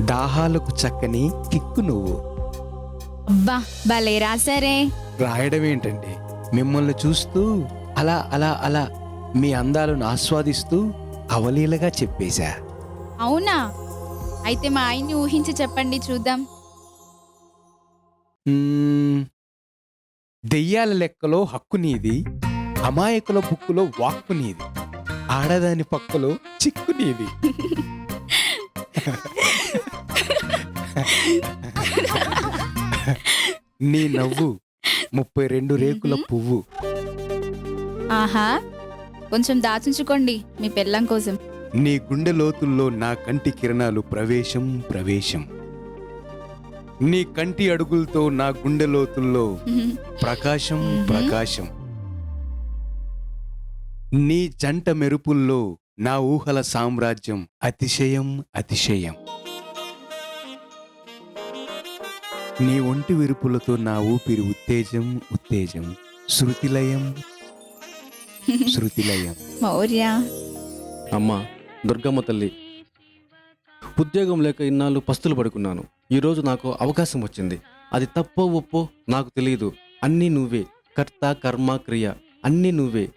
దాహాలకు చక్కని కిక్కు నువ్వు. అబ్బా భలే రాసారే రాయడం ఏంటండి? మిమ్మల్ని చూస్తూ అలా అలా అలా మీ అందాలను ఆస్వాదిస్తూ అవలీలగా చెప్పేశా. అవునా? అయితే మా ఆయన్ని ఊహించి చెప్పండి చూద్దాం. మ్మ్. దెయ్యాల లెక్కలో హక్కు నీది అమాయకుల బుక్కులో వాక్కు నీది ఆడదాని పక్కలో చిక్కు నీది. నీ నవ్వు ముప్పై రెండు రేకుల పువ్వు. ఆహా కొంచెం దాచుంచుకోండి మీ పెళ్ళం కోసం. నీ గుండె లోతుల్లో నా కంటి కిరణాలు ప్రవేశం ప్రవేశం. నీ కంటి అడుగులతో నా గుండె లోతుల్లో ప్రకాశం. ప్రకాశం. నీ జంట మెరుపుల్లో నా ఊహల సామ్రాజ్యం అతిశయం అతిశయం. నీ ఒంటి విరుపులతో నా ఊపిరి ఉత్తేజం ఉత్తేజం. శృతిలయం. శృతిలయం. మౌర్య. అమ్మా దుర్గమ్మ తల్లి. ఉద్యోగం లేక ఇన్నాళ్ళు పస్తులు పడుకున్నాను. ఈరోజు నాకు అవకాశం వచ్చింది. అది తప్పో ఒప్పో నాకు తెలియదు అన్నీ నువ్వే. కర్త కర్మ క్రియ. అన్నీ నువ్వే.